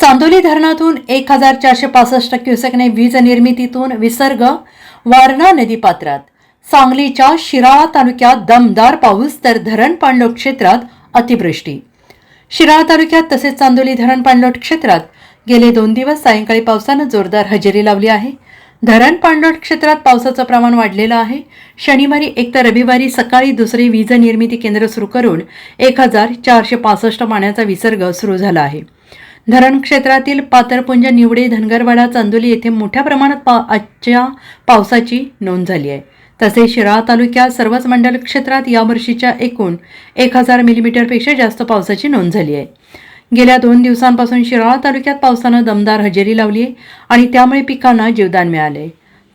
चांदोली धरणातून एक हजार चारशे पासष्ट क्युसेकने वीज निर्मितीतून विसर्ग वारणा नदीपात्रात सांगलीच्या शिराळा तालुक्यात दमदार पाऊस तर धरण पाणलोट क्षेत्रात अतिवृष्टी. शिराळा तालुक्यात तसेच चांदोली धरण पाणलोट क्षेत्रात गेले दोन दिवस सायंकाळी पावसानं जोरदार हजेरी लावली आहे. धरण पाणलोट क्षेत्रात पावसाचं प्रमाण वाढलेलं आहे. शनिवारी एक तर रविवारी सकाळी दुसरे वीज निर्मिती केंद्र सुरू करून एक हजार चारशे पासष्ट पाण्याचा विसर्ग सुरू झाला आहे. धरण क्षेत्रातील पातरपुंज निवडे धनगरवाडा चांदोली येथे मोठ्या प्रमाणात पा आजच्या पावसाची नोंद झाली आहे. तसेच शिराळा तालुक्यात सर्वच मंडल क्षेत्रात यावर्षीच्या एकूण एक हजार मिलीमीटरपेक्षा जास्त पावसाची नोंद झाली आहे. गेल्या दोन दिवसांपासून शिराळा तालुक्यात पावसानं दमदार हजेरी लावली आहे आणि त्यामुळे पिकांना जीवदान मिळाले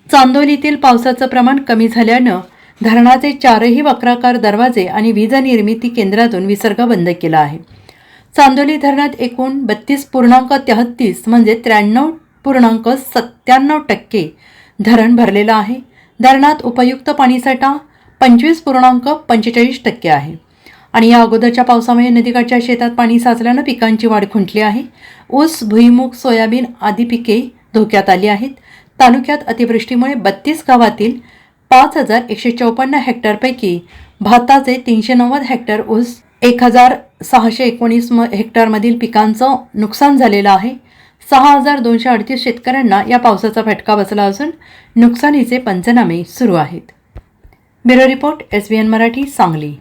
चांदोलीतील पावसाचं प्रमाण कमी झाल्यानं धरणाचे चारही वक्राकार दरवाजे आणि वीज निर्मिती केंद्रातून विसर्ग बंद केला आहे. चांदोली धरणात एकूण बत्तीस पूर्णांक तेहत्तीस म्हणजे त्र्याण्णव पूर्णांक सत्त्याण्णव टक्के धरण भरलेलं आहे. धरणात उपयुक्त पाणीसाठा पंचवीस पूर्णांक पंचेचाळीस टक्के आहे. आणि या अगोदरच्या पावसामुळे नदीकाठच्या शेतात पाणी साचल्यानं पिकांची वाढ खुंटली आहे. ऊस भुईमूग सोयाबीन आदी पिके धोक्यात आली आहेत. तालुक्यात अतिवृष्टीमुळे बत्तीस गावातील पाच हजार एकशे चौपन्न हेक्टरपैकी भाताचे तीनशे नव्वद हेक्टर ऊस एक हजार सहाशे एकोणीस म हेक्टरमधील पिकांचं नुकसान झालेलं आहे. सहा हजार दोनशे अडतीस शेतकऱ्यांना या पावसाचा फटका बसला असून नुकसानीचे पंचनामे सुरू आहेत. Bureau report S B N Marathi Sangli.